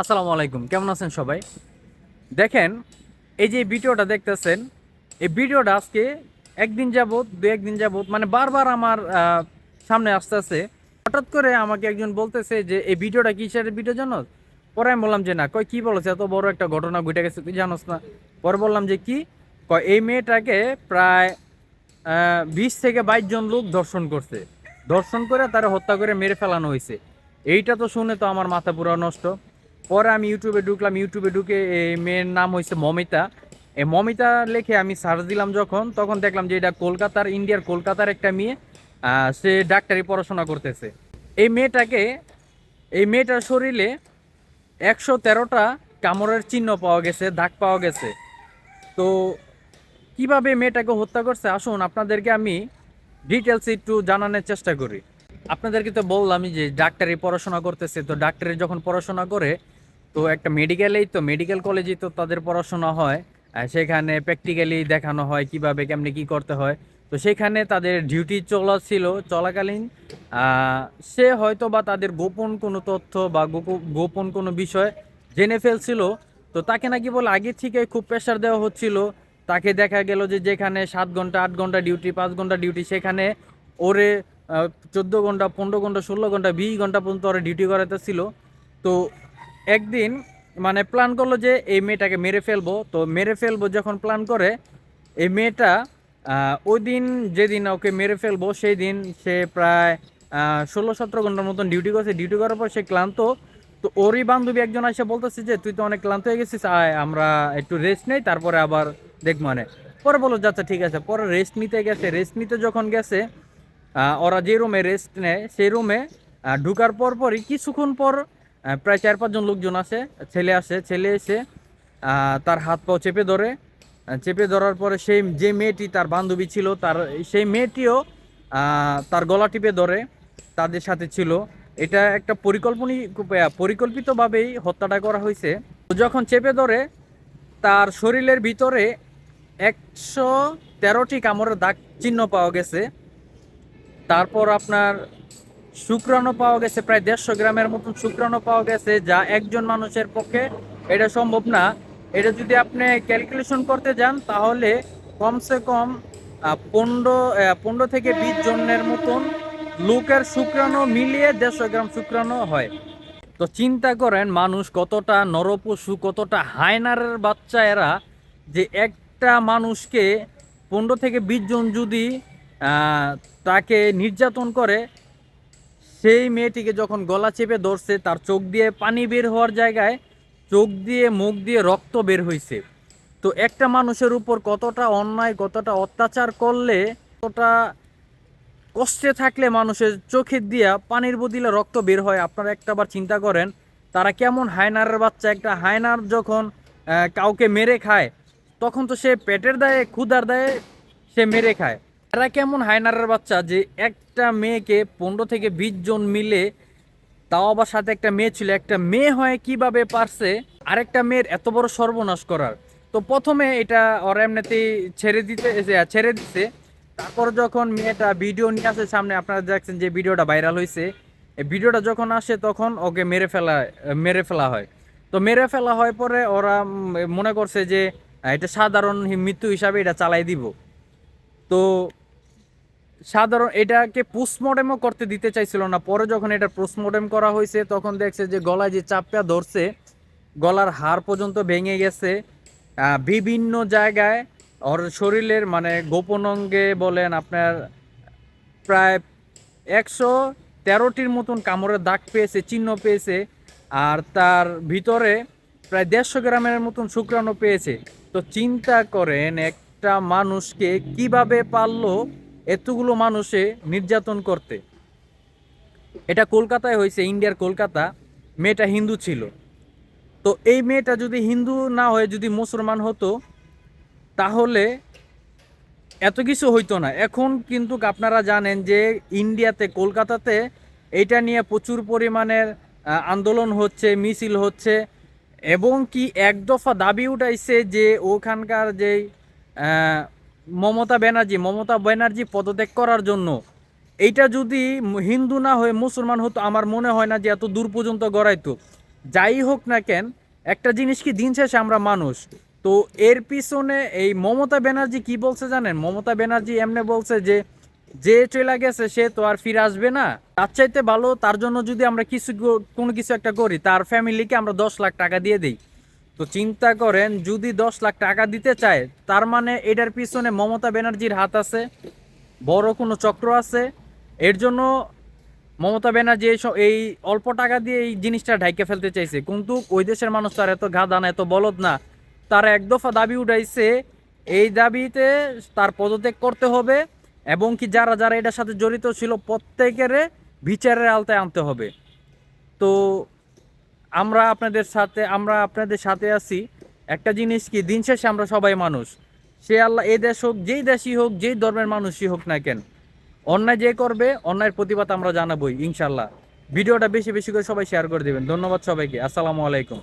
আসসালামু আলাইকুম, কেমন আছেন সবাই? দেখেন, এই যে ভিডিওটা দেখতেছেন, এই ভিডিওটা আজকে একদিন যাবত দু একদিন যাবৎ মানে বারবার আমার সামনে আসতেছে। হঠাৎ করে আমাকে একজন বলতেছে যে, এই ভিডিওটা কিসের ভিডিও জানো? পরে আমি বললাম যে, না। কয়, কি বলেছে? এত বড় একটা ঘটনা ঘটে গেছে, তুই জানোস না। পরে বললাম যে, কি? কয়, এই মেয়েটাকে প্রায় বিশ থেকে বাইশ জন লোক ধর্ষণ করছে। ধর্ষণ করে তারা হত্যা করে মেরে ফেলানো হয়েছে। এইটা তো শুনে তো আমার মাথা পুরো নষ্ট। পরে আমি ইউটিউবে ঢুকলাম, ইউটিউবে ঢুকে এই মেয়ের নাম হয়েছে মমিতা। এই মমিতা লিখে আমি সার্চ দিলাম যখন, তখন দেখলাম যে এটা কলকাতার, ইন্ডিয়ার কলকাতার একটা মেয়ে সে ডাক্তারি পড়াশোনা করতেছে। এই মেয়েটাকে, এই মেয়েটার শরীরে একশো তেরোটা কামড়ের চিহ্ন পাওয়া গেছে, দাগ পাওয়া গেছে। তো কীভাবে মেয়েটাকে হত্যা করছে? আসুন, আপনাদেরকে আমি ডিটেলস একটু জানানোর চেষ্টা করি। আপনাদেরকে তো বললামই যে ডাক্তারি পড়াশোনা করতেছে, তো ডাক্তারি যখন পড়াশোনা করে তো একটা মেডিকেলেই তো মেডিকেল কলেজেই তো তাদের পড়াশোনা হয় সেখানে প্র্যাকটিক্যালি দেখানো হয় কীভাবে, কেমনি কি করতে হয়। তো সেখানে তাদের ডিউটি চলা ছিল, চলাকালীন সে হয়তো বা তাদের গোপন কোনো তথ্য বা গোপ- গোপন কোনো বিষয় জেনে ফেলছিল। তো তাকে নাকি বলে আগে থেকে খুব প্রেশার দেওয়া হচ্ছিল। তাকে দেখা গেল যে যেখানে সাত ঘণ্টা, আট ঘণ্টা ডিউটি পাঁচ ঘণ্টা ডিউটি সেখানে ওরে চোদ্দ ঘণ্টা, পনেরো ঘণ্টা, ষোলো ঘণ্টা, বিশ ঘণ্টা পর্যন্ত ওরা ডিউটি করাতে ছিল তো একদিন মানে প্ল্যান করল যে এই মেয়েটাকে মেরে ফেলব। তো মেরে ফেলব যখন প্ল্যান করে, এই মেয়েটা ওই দিন যেদিন ওকে মেরে ফেলব, সেই দিন সে প্রায় ষোলো সতেরো ঘণ্টার মতন ডিউটি করছে। ডিউটি করার পর সে ক্লান্ত। তো ওরই বান্ধবী একজন এসে বলতেছে যে, তুই তো অনেক ক্লান্ত হয়ে গেছিস, আয়, আমরা একটু রেস্ট নেই, তারপরে আবার দেখ মানে। পরে বলো যাচ্ছে ঠিক আছে। পরে রেস্ট নিতে গেছে। রেস্ট নিতে যখন গেছে ওরা যে রুমে রেস্ট নেয়, সেই রুমে ঢুকার পর পরই কিছুক্ষণ পর প্রায় চার পাঁচজন লোকজন আসে ছেলে আসে ছেলে এসে তার হাত পাও চেপে ধরে। চেপে ধরার পরে সেই যে মেয়েটি তার বান্ধবী ছিল, তার, সেই মেয়েটিও তার গলা টিপে ধরে তাদের সাথে ছিল। এটা একটা পরিকল্পনি পরিকল্পিতভাবেই হত্যাটা করা হয়েছে। যখন চেপে ধরে, তার শরীরের ভিতরে একশো তেরোটি কামড়ের দাগ চিহ্ন পাওয়া গেছে। তারপর আপনার শুক্রাণু পাওয়া গেছে, প্রায় দেড়শো গ্রামের মতন শুক্রাণু পাওয়া গেছে, যা একজন মানুষের পক্ষে এটা সম্ভব না। এটা যদি আপনি ক্যালকুলেশন করতে যান, তাহলে কমসে কম পনেরো পনেরো থেকে বিশ জনের মতন লোকের শুক্রাণু মিলিয়ে দেড়শো গ্রাম শুক্রাণু হয়। তো চিন্তা করেন, মানুষ কতটা নরপশু, কতটা হায়নারের বাচ্চা এরা, যে একটা মানুষকে পনেরো থেকে বিশ জন যদি তাকে নির্যাতন করে সেই মেয়েটিকে যখন গলা চেপে ধরছে, তার চোখ দিয়ে পানি বের হওয়ার জায়গায় চোখ দিয়ে মুখ দিয়ে রক্ত বের হয়েছে তো একটা মানুষের উপর কতটা অন্যায়, কতটা অত্যাচার করলে, কতটা কষ্টে থাকলে মানুষের চোখের দিয়া পানির বদিলে রক্ত বের হয়, আপনারা একটাবার চিন্তা করেন, তারা কেমন হায়নারের বাচ্চা? একটা হায়নার যখন কাউকে মেরে খায়, তখন তো সে পেটের দায়ে, ক্ষুধার দায়ে সে মেরে খায়। এরা কেমন হায়নারের বাচ্চা যে একটা মেয়েকে পনেরো থেকে বিশ জন মিলে তাও আবার সাথে একটা মেয়ে ছিল, একটা মেয়ে হয়ে কীভাবে পারছে? আরেকটা মেয়ের এত বড় সর্বনাশ করার। তো প্রথমে এটা ওরা এমনিতেই ছেড়ে দিতে ছেড়ে দিতে তারপর যখন মেয়েটা ভিডিও নিয়ে আসে সামনে, আপনারা দেখছেন যে ভিডিওটা ভাইরাল হয়েছে এই ভিডিওটা যখন আসে তখন ওকে মেরে ফেলা মেরে ফেলা হয়। তো মেরে ফেলা হয় পরে ওরা মনে করছে যে এটা সাধারণ মৃত্যু হিসাবে এটা চালাই দিব। তো সাধারণ এটাকে পোস্টমর্টেমও করতে দিতে চাইছিল না। পরে যখন এটা পোস্টমর্টেম করা হয়েছে, তখন দেখছে যে গলায় যে চাপটা ধরছে, গলার হাড় পর্যন্ত ভেঙে গেছে। বিভিন্ন জায়গায় ওর শরীরের মানে গোপন অঙ্গে বলেন আপনার প্রায় একশো তেরোটির মতন কামড়ের দাগ পেয়েছে, চিহ্ন পেয়েছে, আর তার ভিতরে প্রায় দেড়শো গ্রামের মতন শুক্রাণু পেয়েছে। তো চিন্তা করেন একটা মানুষকে কীভাবে পারল এতগুলো মানুষে নির্যাতন করতে। এটা কলকাতায় হয়েছে ইন্ডিয়ার কলকাতা। মেয়েটা হিন্দু ছিল। তো এই মেয়েটা যদি হিন্দু না হয়ে যদি মুসলমান হতো তাহলে এত কিছু হইতো না। এখন কিন্তু আপনারা জানেন যে ইন্ডিয়াতে কলকাতাতে এটা নিয়ে প্রচুর পরিমাণের আন্দোলন হচ্ছে মিছিল হচ্ছে এবং কি এক দফা দাবি উঠাইছে যে ওখানকার যে আহ, মমতা ব্যানার্জি মমতা ব্যানার্জি পদত্যাগ করার জন্য। এইটা যদি হিন্দু না হয়ে মুসলমান হতো, আমার মনে হয় না যে এত দূর পর্যন্ত গড়াইতো। যাই হোক না কেন, একটা জিনিস কি দিন শেষে আমরা মানুষ। তো এর পিছনে এই মমতা ব্যানার্জি কি বলছে জানেন? মমতা ব্যানার্জি এমনি বলছে যে যে চলে গেছে সে তো আর ফিরে আসবে না। তার চাইতে ভালো, তার জন্য যদি আমরা কিছু কোনো কিছু একটা করি, তার ফ্যামিলিকে আমরা দশ লাখ টাকা দিয়ে দিই। তো চিন্তা করেন, যদি দশ লাখ টাকা দিতে চায়, তার মানে এটার পিছনে মমতা ব্যানার্জির হাত আছে, বড় কোনো চক্র আছে। এর জন্য মমতা ব্যানার্জি এই অল্প টাকা দিয়ে এই জিনিসটা ঢাইকে ফেলতে চাইছে। কিন্তু ওই দেশের মানুষ তার এত গাদা না, এত বলদ না। তার এক দফা দাবি উঠাইছে, এই দাবিতে তার পদত্যাগ করতে হবে এবং কি যারা যারা এটার সাথে জড়িত ছিল, প্রত্যেকের বিচারের আওতায় আনতে হবে। তো আমরা আপনাদের সাথে, আমরা আপনাদের সাথে আছি। একটা জিনিস কি, দিন শেষে আমরা সবাই মানুষ। সে আল্লাহ এই দেশ হোক, যেই দেশই হোক, যেই ধর্মের মানুষই হোক না কেন, অন্যায় যে করবে, অন্যায়ের প্রতিবাদ আমরা জানাবোই ইনশাল্লাহ ভিডিওটা বেশি বেশি করে সবাই শেয়ার করে দেবেন। ধন্যবাদ সবাইকে। আসসালামু আলাইকুম।